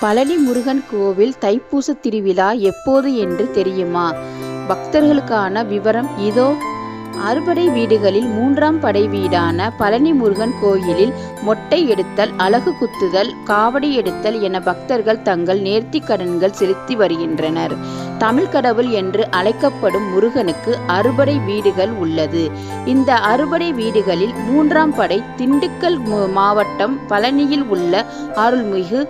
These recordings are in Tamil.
பழனி முருகன் கோவில் தைப்பூச திருவிழா எப்போது என்று தெரியுமா? பக்தர்களுக்கான விவரம் இதோ. அறுபடை வீடுகளில் மூன்றாம் படை வீடான பழனி முருகன் கோயிலில் மொட்டை எடுத்தல் அலகு குத்துதல் காவடி எடுத்தல் என பக்தர்கள் தங்கள் நேர்த்தி கடன்கள் செலுத்தி வருகின்றனர். தமிழ் கடவுள் என்று அழைக்கப்படும் முருகனுக்கு அறுபடை வீடுகள் உள்ளது. இந்த அறுபடை வீடுகளில் மூன்றாம் படை திண்டுக்கல் மாவட்டம் பழனியில் உள்ள அருள்மிகு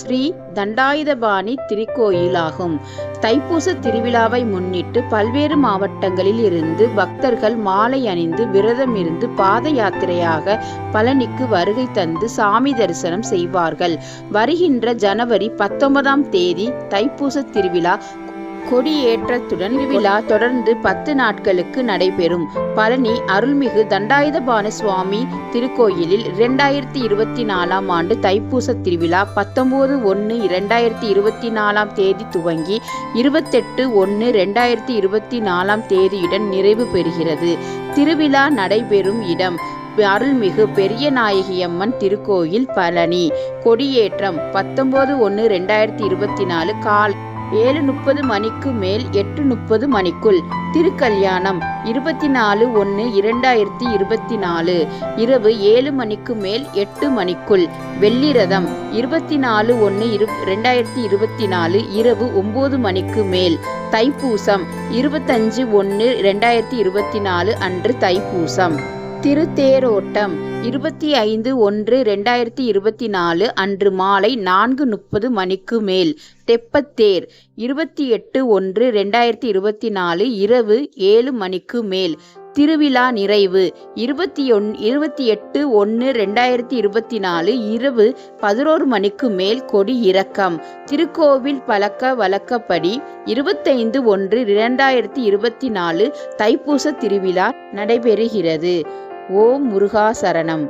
ஸ்ரீ தண்டாயுதபாணி திருக்கோயிலாகும். தைப்பூச திருவிழாவை முன்னிட்டு பல்வேறு மாவட்டங்களில் இருந்து பக்தர்கள் மாலை அணிந்து விரதம் இருந்து பாத யாத்திரையாக பழனிக்கு வருகை தந்து சாமி தரிசனம் செய்வார்கள். வருகின்ற ஜனவரி பத்தொன்பதாம் தேதி தைப்பூச திருவிழா கொடியேற்றத்துடன் விழா தொடர்ந்து பத்து நாட்களுக்கு நடைபெறும். பழனி அருள்மிகு தண்டாயுதபான சுவாமி திருக்கோயிலில் இரண்டாயிரத்தி இருபத்தி நாலாம் ஆண்டு தைப்பூச திருவிழா பத்தொன்பது ஒன்று இரண்டாயிரத்தி இருபத்தி நாலாம் தேதி துவங்கி இருபத்தெட்டு ஒன்று ரெண்டாயிரத்தி இருபத்தி நாலாம் தேதியுடன் நிறைவு பெறுகிறது. திருவிழா நடைபெறும் இடம் அருள்மிகு பெரிய நாயகியம்மன் திருக்கோயில் பழனி. கொடியேற்றம் பத்தொன்பது ஒன்று ரெண்டாயிரத்தி இருபத்தி நாலு கால் ஏழு முப்பது மணிக்கு மேல் எட்டு முப்பது மணிக்குள் திருக்கல்யாணம். இருபத்தி நாலு ஒன்று இரண்டாயிரத்தி இருபத்தி நாலு. இரவு ஏழு மணிக்கு மேல் எட்டு மணிக்குள் வெள்ளிரதம். இருபத்தி நாலு ஒன்று இரு ரெண்டாயிரத்தி இருபத்தி நாலு இரவு ஒம்பது மணிக்கு மேல் தைப்பூசம். இருபத்தஞ்சு ஒன்று ரெண்டாயிரத்தி இருபத்தி நாலு அன்று தைப்பூசம். திருத்தேரோட்டம். இருபத்தி ஐந்து ஒன்று ரெண்டாயிரத்தி இருபத்தி நாலு அன்று மாலை நான்கு முப்பது மணிக்கு மேல். தெப்பத்தேர். இருபத்தி எட்டு ஒன்று ரெண்டாயிரத்தி இருபத்தி நாலு இரவு ஏழு மணிக்கு மேல். திருவிழா நிறைவு. இருபத்தி ஒன் இருபத்தி எட்டு ஒன்று ரெண்டாயிரத்தி இருபத்தி நாலு இரவு பதினோரு மணிக்கு மேல் கொடி இறக்கம். திருக்கோவில் பழக்க வழக்கப்படி இருபத்தைந்து ஒன்று இரண்டாயிரத்தி இருபத்தி நாலு தைப்பூச திருவிழா நடைபெறுகிறது. ஓம் முருகா சரணம்